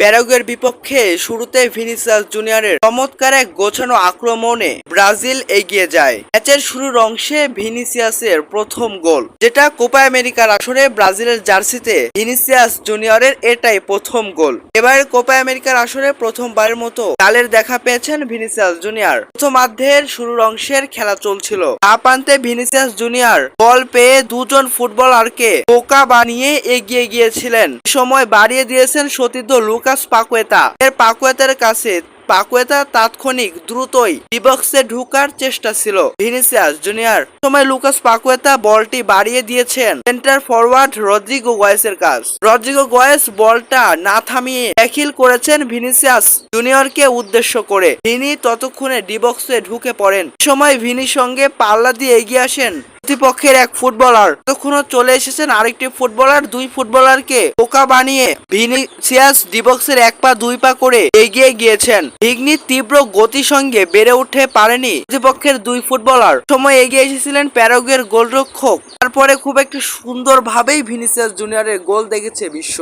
প্যারাগুয়ের বিপক্ষে শুরুতে ভিনিসিয়াস জুনিয়রের চমৎকার এক গোছানো আক্রমণে ব্রাজিল এগিয়ে যায়। ম্যাচের শুরুর অংশে ভিনিসিয়াসের প্রথম গোল, যেটা কোপা আমেরিকার আসরে ব্রাজিলের জার্সিতে ভিনিসিয়াস জুনিয়রের এটাই প্রথম গোল। এবারের কোপা আমেরিকার আসরে প্রথমবারের মতো কালের দেখা পেয়েছেন ভিনিসিয়াস জুনিয়র। প্রথমার্ধের শুরুর অংশের খেলা চলছিল। তা প্রান্তে ভিনিসিয়াস জুনিয়র বল পেয়ে দুজন ফুটবলারকে বোকা বানিয়ে এগিয়ে গিয়েছিলেন। সময় বাড়িয়ে দিয়েছেন সতীর্থ লুকাস পাকুয়েতা। এর পাকুয়েতার কাছে পাকুয়েতা তাৎক্ষণিক দ্রুতই বিবক্সে ঢুকার চেষ্টা ছিল। ভিনিসিয়াস জুনিয়র সময় লুকাস পাকুয়েতা বলটি বাড়িয়ে দিয়েছেন সেন্টার ফরওয়ার্ড রদ্রিগো গয়েসের কাজ রদ্রিগো গয়েস বলটা না থামিয়ে দাখিল করেছেন ভিনিসিয়াস জুনিয়রকে উদ্দেশ্য করে। ভিনি ততক্ষণে ডিবক্সে ঢুকে পড়েন। সময় ভিনির সঙ্গে পাল্লা দিয়ে এগিয়ে আসেন প্রতিপক্ষের এক ফুটবলার। ততক্ষণও চলে এসেছেন আরেকটি ফুটবলার, দুই ফুটবলারকে বোকা বানিয়ে ভিনিসিয়াস ডিবক্সের এক পা, দুই পা করে এগিয়ে গিয়েছেন। ভিগনি তীব্র গতির সঙ্গে বেড়ে উঠে পারেনি প্রতিপক্ষের দুই ফুটবলার। সময় এগিয়ে এসেছিলেন প্যারাগুয়ের গোলরক্ষক। তারপরে খুব একটি সুন্দরভাবেই ভিনিসিয়াস জুনিয়রের গোল দেখেছে বিশ্ব।